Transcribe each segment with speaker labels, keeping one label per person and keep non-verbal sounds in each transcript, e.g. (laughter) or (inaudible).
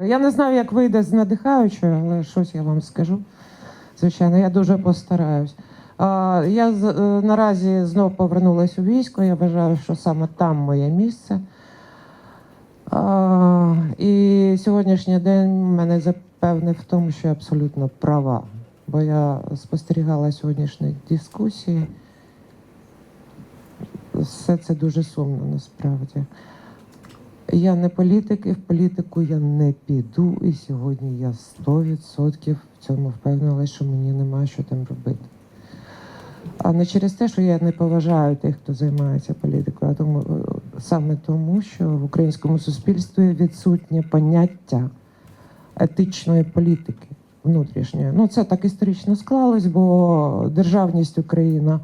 Speaker 1: Я не знаю, як вийде з надихаючою, але щось я вам скажу. Звичайно, я дуже постараюсь. Я е, наразі знов повернулася у військо. Я вважаю, що саме там моє місце. І сьогоднішній день мене запевнив в тому, що я абсолютно права. Бо я спостерігала сьогоднішні дискусії. Все це дуже сумно насправді. Я не політик, і в політику я не піду. І сьогодні я 100% в цьому впевнена, що мені немає що там робити. А не через те, що я не поважаю тих, хто займається політикою, а тому е, саме тому, що в українському суспільстві відсутнє поняття етичної політики внутрішньої. Ну, це так історично склалось, бо державність Україна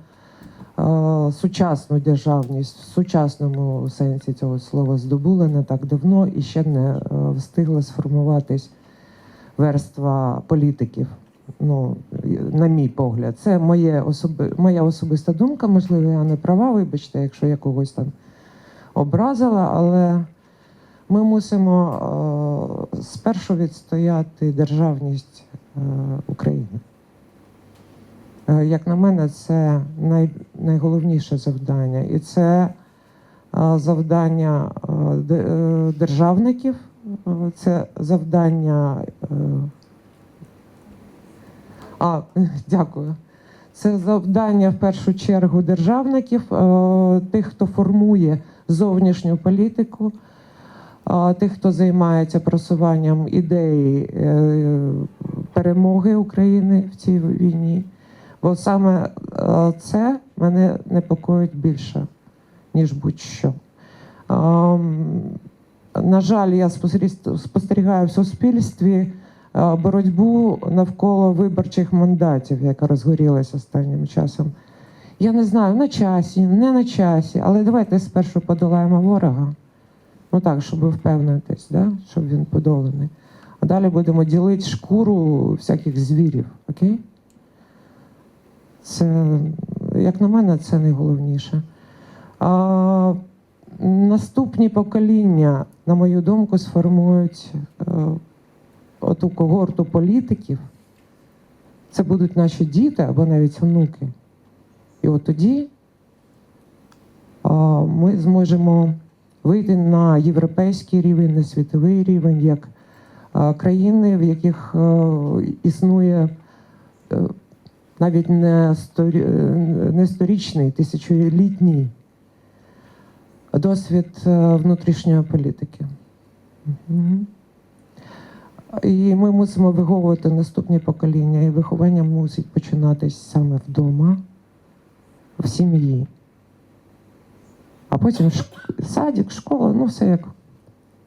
Speaker 1: сучасну державність в сучасному сенсі цього слова здобула не так давно і ще не е, встигла сформуватись верства політиків. Ну, на мій погляд, це моє особи, моя особиста думка. Можливо, я не права, вибачте, якщо я когось там образила, але ми мусимо е, спершу відстояти державність е, України. Е, Як на мене, це най, найголовніше завдання. І це е, завдання е, де- державників, це завдання. А, (laughs) дякую. Це завдання в першу чергу державників, тих, хто формує зовнішню політику, тих, хто займається просуванням ідеї перемоги України в цій війні. Бо саме е, це мене непокоїть більше, ніж будь-що. На жаль, я спостерігаю в суспільстві е, боротьбу навколо виборчих мандатів, яка розгорілася останнім часом. Я не знаю, на часі, не на часі, але давайте спершу подолаємо ворога. Ну так, щоб впевнитись, да? щоб він подоланий. А далі будемо ділити шкуру всяких звірів. Окей? Це, як на мене, це найголовніше. А, наступні покоління, на мою думку, сформують е, оту когорту політиків. Це будуть наші діти або навіть онуки. І от тоді ми зможемо вийти на європейський рівень, на світовий рівень, як країни, в яких е, існує е, навіть не, не сторічний, тисячолітній досвід е, внутрішньої політики. І ми мусимо виховувати наступні покоління, і виховання мусить починатись саме вдома, в сім'ї. А потім садик, школа, ну все як,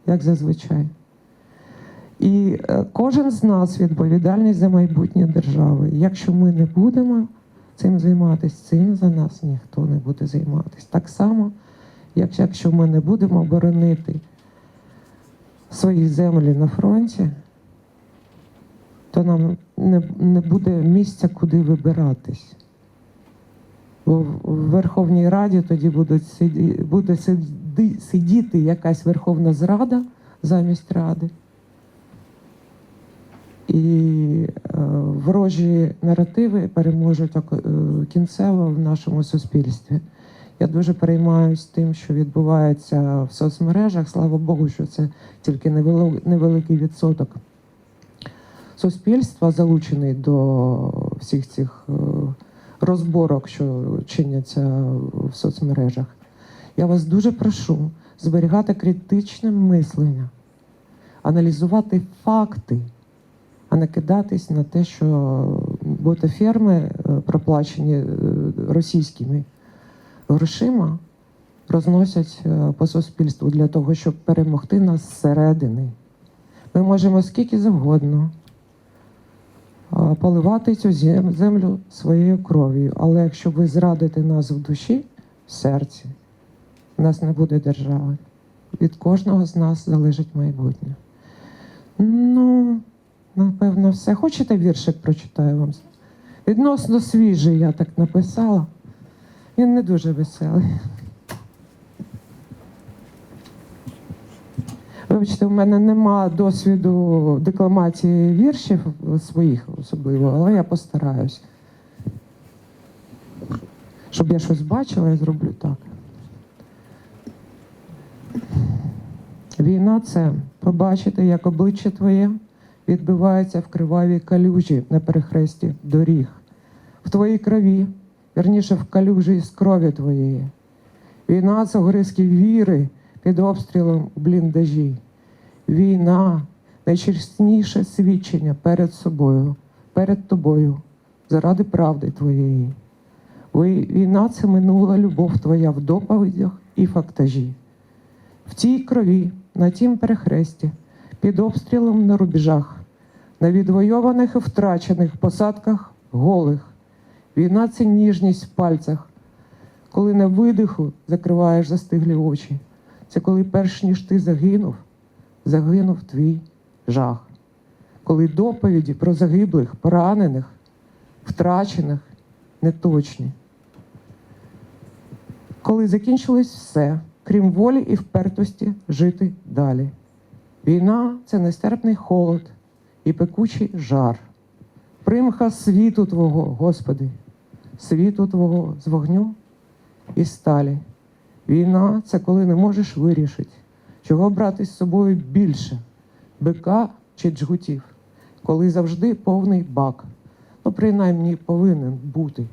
Speaker 1: як зазвичай. І е, кожен з нас відповідальний за майбутнє держави. Якщо ми не будемо цим займатися, цим за нас ніхто не буде займатися. Так само, як якщо ми не будемо боронити свої землі на фронті, то нам не, не буде місця, куди вибиратись. Бо в Верховній Раді тоді будуть сиді, буде сиди, сидіти якась Верховна Зрада замість Ради. І е, ворожі наративи переможуть око- е, кінцево в нашому суспільстві. Я дуже переймаюсь тим, що відбувається в соцмережах. Слава Богу, що це тільки невеликий відсоток суспільства, залучений до всіх цих е, розборок, що чиняться в соцмережах. Я вас дуже прошу зберігати критичне мислення, аналізувати факти, а не кидатись на те, що ботаферми, е, проплачені е, російськими грошима, розносять е, по суспільству для того, щоб перемогти нас зсередини. Ми можемо скільки завгодно поливати цю землю своєю кров'ю. Але якщо ви зрадите нас в душі, в серці, у нас не буде держави. Від кожного з нас залежить майбутнє. Ну, напевно, все. Хочете віршик прочитаю вам? Відносно свіжий, я так написала. Він не дуже веселий. Вибачте, у мене нема досвіду декламації віршів своїх особливо, але я постараюсь. Щоб я щось бачила, я зроблю так. Війна це побачити, як обличчя твоє відбивається в кривавій калюжі на перехресті доріг, в твоїй крові, вірніше в калюжі з крові твоєї. Війна це огризки віри під обстрілом бліндажі. Війна найчесніше свідчення перед собою, перед тобою, заради правди твоєї. Війна це минула любов твоя в доповідях і фактажі. В тій крові, на тім перехресті, під обстрілом на рубежах, на відвойованих і втрачених посадках голих. Війна це ніжність в пальцях, коли на видиху закриваєш застиглі очі. Це коли перш ніж ти загинув, загинув твій жах. Коли доповіді про загиблих, поранених, втрачених неточні. Коли закінчилось все, крім волі і впертості жити далі. Війна це нестерпний холод і пекучий жар. Примха світу Твого, Господи, світу Твого з вогню і сталі. Війна це коли не можеш вирішити, чого брати з собою більше бика чи джгутів, коли завжди повний бак, ну принаймні повинен бути.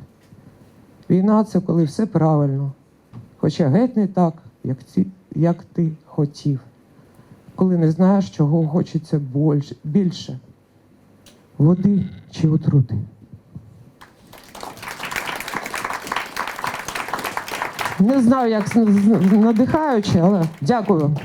Speaker 1: Війна це коли все правильно, хоча геть не так, як, ці, як ти хотів, коли не знаєш, чого хочеться більше води чи отрути. Не знаю, як надихаюче, але дякую.